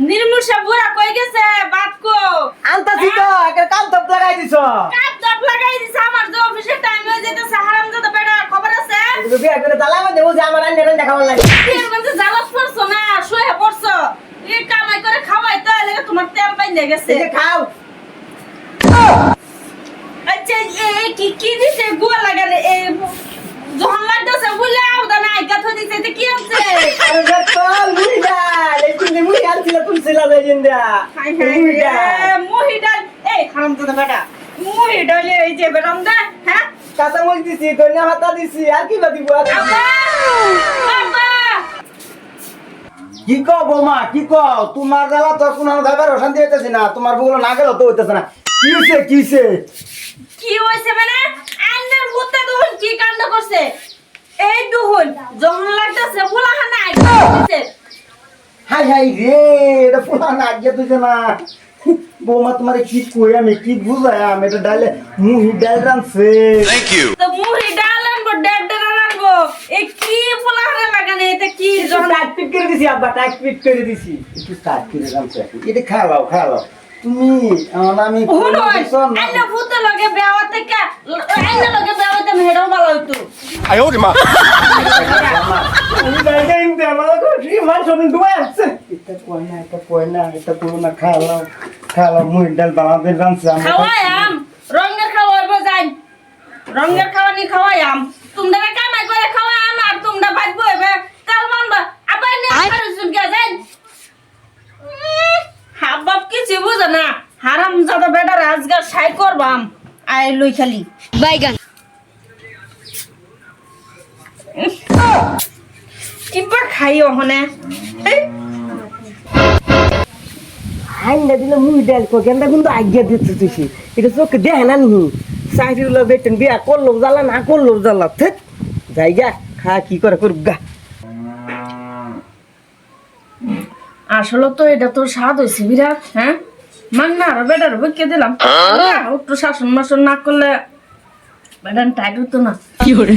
নির্মূষা বুড়া কই গেছে? বাদ কো আনতাছি তো একটা কাম তো লাগাই দিছ। কাপ দাপ লাগাই দিছে আমার যে অফিসের টাইম হয়ে যেতেছে হারাম দাদা বেটা খবর আছে? তুমি বিয়া করে তালা মধ্যে বুঝে আমার আন্নে রান্না লাগে এর মধ্যে জ্বালাস পড়ছো না? শুয়ে পড়ছো? এই কামাই করে খাওয়াই তো এলাকা তোমার তেল বাইন্দে গেছে। এই খাও। আচ্ছা এ- এ কি কি দিছে? গুয়া লাগালে এ যখন লাগতেছে বলে আউদা না আইকা থই দিছে এটা কি আছে আরে চল মুড়ি ডাল এই তুমি মুড়ি আনছিল তুমি ছিল যে জিন্দা হাই হাই মুড়ি ডাল এ, মুহি ডাল এই হারাম বেটা। মুহি এই যে বেরাম হ্যাঁ? কাঁচা দিছি ধনিয়া পাতা দিছি আর কি বা দিব? কি কও বৌমা কি কও? তোমার জ্বালা তো কোনো গাবার অশান্তি হইতেছে না। তোমার বউগুলো না গেল তো হইতেছে না। কি হইছে কি হইছে? কি হইছে মানে? আন্নার কি কাণ্ড করছে। এই দুহুন যখন হাই হাই রে এটা পুরা নাগিয়া তুই না বৌমা তোমার কি কই আমি? কি বুঝাই আমি? এটা ডালে মুহি ডাল রানছে থ্যাংক ইউ তো মুহি ডাল আনব ডাল ডাল আনব। এ কি পোলা রে লাগানে এটা কি জন টাইপ করে দিছি আব্বা টাইপ করে দিছি। একটু টাইপ করে রানছে এটা খাওয়াও খাওয়াও। তুমি আমি আইনা ভূতে লগে বেওয়াতে কা আইনা লগে বেওয়াতে মেড়াও ভালো আয় ওরে মা কি মান শুনুন দুয়া আছে এটা কই না এটা কই না এটা করো না খাওয়াও খাওয়াও মুহি ডাল রানছে আমি খাওয়ায়াম রঙের খাওয়াইব যাই। রঙের খাওয়ানি খাওয়ায়াম তোমরা কামাই করে খাওয়ায়াম আর তোমরা বাজবো এবে কাল মানবা। আবার নে আর সুনকে যাই। হাবাব কিছু বুঝে না। হারাম জাদা বেটা রাজগার সাই করবাম আই লই খালি। বাইগান। কিবা খাই আইনা দিলে মুই ডাল কো গেন্দা কিন্তু আজ্ঞা দিতে তুই এটা চোখে দেখে না চাকরিগুলো বেতন বিয়া করল জ্বালা না করল জ্বালা থেক জায়গা খা কি করে করুক গা। আসলে তো এটা তো স্বাদ হয়েছে বিরাট হ্যাঁ? মান না আর বেটার বইকে দিলাম? একটু শাসন মাসন না করলে বেটার টাইট হতো না। কি করে